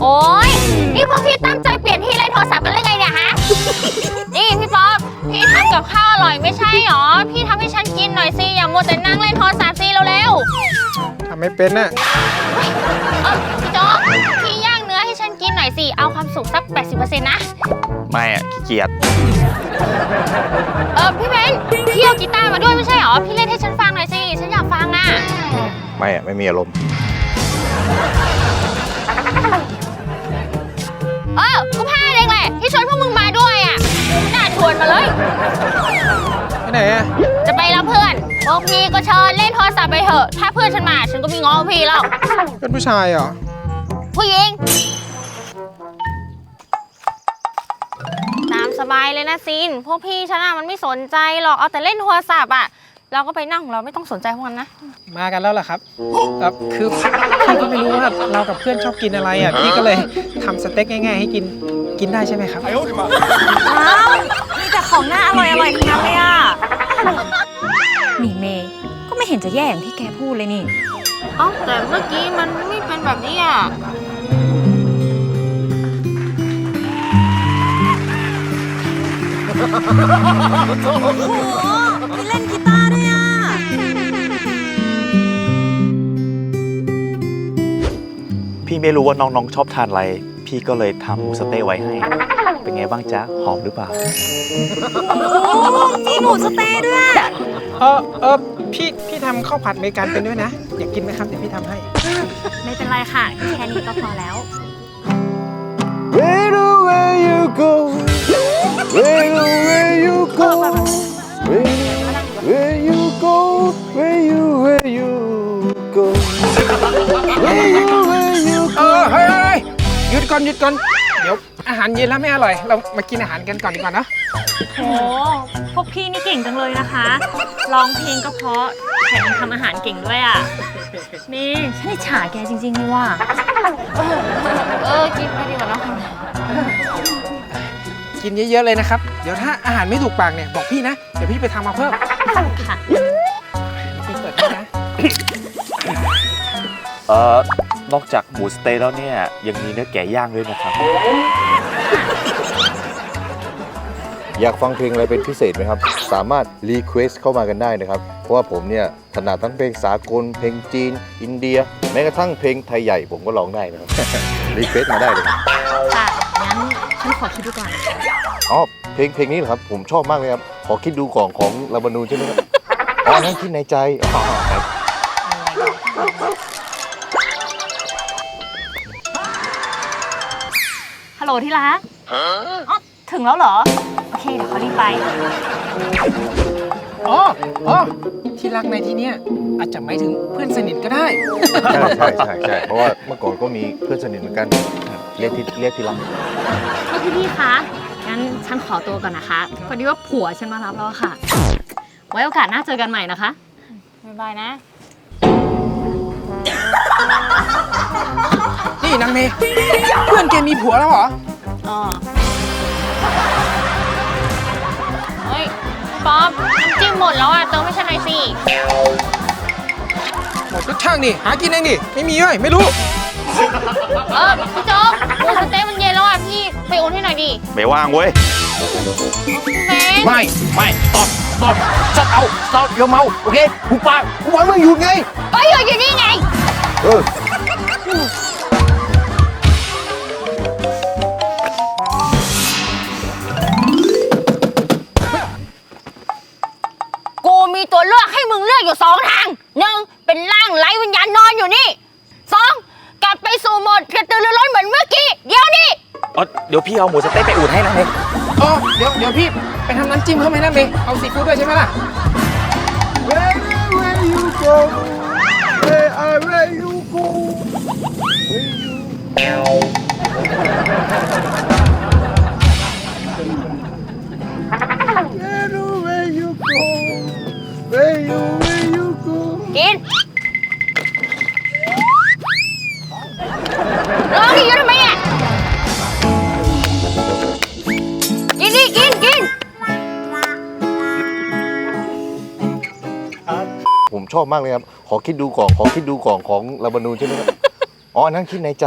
โอ๊ย นี่พวกพี่ตั้งใจเปลี่ยนที่เล่นโทรศัพท์กันเลยไงเนี่ยฮะ นี่พี่ป๊อปพี่ทำกับข้าวอร่อยไม่ใช่หรอ พี่ทำให้ฉันกินหน่อยสิ อย่ามัวแต่นั่งเล่นโทรศัพท์สิเร็วทำไม่เป็นน่ะๆเออพี่โจ๊กพี่ย่างเนื้อให้ฉันกินหน่อยสิ เอาความสุขสัก 80%นะ ไม่อะขี้เกียจ เออพี่เบนพี่เอากีตาร์มาด้วยไม่ใช่หรอ พี่เล่นให้ฉันฟังหน่อยสิ ฉันอยากฟังอะ ไม่อะไม่มีอารมณ์ เออกูพลาดเองแหละที่ชวนพวกมึงมาด้วยอะไม่น่าชวนมาเลย ไปไหนอะจะไปรับเพื่อนพวกพี่ก็เชิญเล่นโทรศัพท์ไปเถอะ ถ้าเพื่อนฉันมาฉันก็ไมีง้อพี่แล้ว เป็นผู้ชายเหรอ ผู้หญิง ตามสบายเลยนะซีนพวกพี่ฉันอะมันไม่สนใจหรอก เอาแต่เล่นโทรศัพท์อะ เราก็ไปนั่งของเราไม่ต้องสนใจพวกมันนะ มากันแล้วเหรอครับเอ่อคือพี่ก็ไม่รู้ว่าเรากับเพื่อนชอบกินอะไรอะพี่ก็เลยทำสเต็กง่ายๆ ให้กินกินได้ใช่ไหมครับ อ้าวมีแต่ของน่าอร่อยอร่อยทั้งนั้นเลยอะนี่เมย์ก็ไม่เห็นจะแย่อย่างที่แกพูดเลยนี่ เอ้าแต่เมื่อกี้มันไม่เป็นแบบนี้อะมีเล่น ไม่รู้ว่าน้องๆชอบทานอะไร พี่ก็เลยทำหมูสะเต๊ะไว้ให้ เป็นไงบ้างจ๊ะ หอมหรือเปล่า มีหมูสะเต๊ะด้วย เออเออพี่พี่ทำข้าวผัดอเมริกันเป็นด้วยนะ อยากกินไหมครับเดี๋ยวพี่ทำให้ ไม่เป็นไรค่ะ แค่นี้ก็พอแล้ว Where do where you go? Where do where you go? Where where you go? Where you where ก่อนหยุดก่อน เดี๋ยวอาหารเย็นแล้วไม่อร่อย เรามากินอาหารกันก่อนดีกว่าเนอะโอ้พวกพี่นี่เก่งจังเลยนะคะ ร้องเพลงก็เพราะแถมยังทำอาหารเก่งด้วยอะเมย์ฉันอิจฉาแกจริงๆเลยว่ะ เออ กินไปดีกว่าเนอะกินเยอะๆเลยนะครับ เดี๋ยวถ้าอาหารไม่ถูกปากเนี่ยบอกพี่นะ เดี๋ยวพี่ไปทำมาเพิ่มค่ะพี่เปิดให้นะ เออ นอกจากหมูสะเต๊ะแล้วเนี่ยยังมีเนื้อแกะย่างด้วยนะครับ อยากฟังเพลงอะไรเป็นพิเศษไหมครับ สามารถรีเควสเข้ามากันได้นะครับ เพราะว่าผมเนี่ยถนัดทั้งเพลงสากล เพลงจีน อินเดีย แม้กระทั่งเพลงไทยใหญ่ผมก็ร้องได้นะครับ รีเควสมาได้เลยครับค่ะงั้นฉันขอคิดดูก่อน อ๋อเพลงเพลงนี้เหรอครับผมชอบมากเลยครับ ขอคิดดูของของลาบานูนใช่ไหมครับอ๋อนั่นคิดในใจอ๋อ โหลที่รักอ๋อถึงแล้วเหรอ โอเค เดี๋ยวเขารีบไป อ๋ออ๋อที่รักในที่เนี้ยอาจจะหมายถึงเพื่อนสนิทก็ได้ ใช่ใช่ใช่ใช่เพราะว่าเมื่อก่อนก็มีเพื่อนสนิทเหมือนกันเรียกที่เรียกที่รักพี่พี่ๆคะ งั้นฉันขอตัวก่อนนะคะ พอดีว่าผัวฉันมารับแล้วอะค่ะ ไว้โอกาสหน้าเจอกันใหม่นะคะ บ๊ายบายนะ นี่นางเมย์เพื่อนแกมีผัวแล้วเหรอ อ๋อเฮ้ยป๊อปน้ำจิ้มหมดแล้วอะ เติมให้ฉันหน่อยสิ หมดก็ช่างนี่หากินเองดิไม่มีเว้ยไม่รู้ เออพี่โจ๊กหมูสะเต๊ะมันเย็นแล้วอะพี่ ไปอุ่นให้หน่อยดิไม่ว่างเว้ยพี่เบนไม่ ไม่ตอบตอบชัดเอาตอบอย่าเมา โอเคหูปากกูบอกให้มึงหยุดไงก็อยู่อยู่นี่ไง เออ อกให้มึงเลือกอยู่สองทางหนึ่งเป็นร่างไร้วิญญาณนอนอยู่นี่สองกลับไปสู่โหมดกระตือรือร้นเหมือนเมื่อกี้ เดี๋ยวนี้อ๋อเดี๋ยวพี่เอาหมูสะเต๊ะไปอุ่นให้นะเมย์อ๋อเดี๋ยวเดี๋ยวพี่ไปทำน้ำจิ้มเพิ่มให้นะเมย์เอาซีฟู้ดด้วยใช่ไหมล่ะ Where where you go Where I where you go Where you ผมชอบมากเลยครับ ขอคิดดูก่อน ขอคิดดูก่อนของลาบานูนใช่ไหมครับ อ๋ออันนั้นคิดในใจ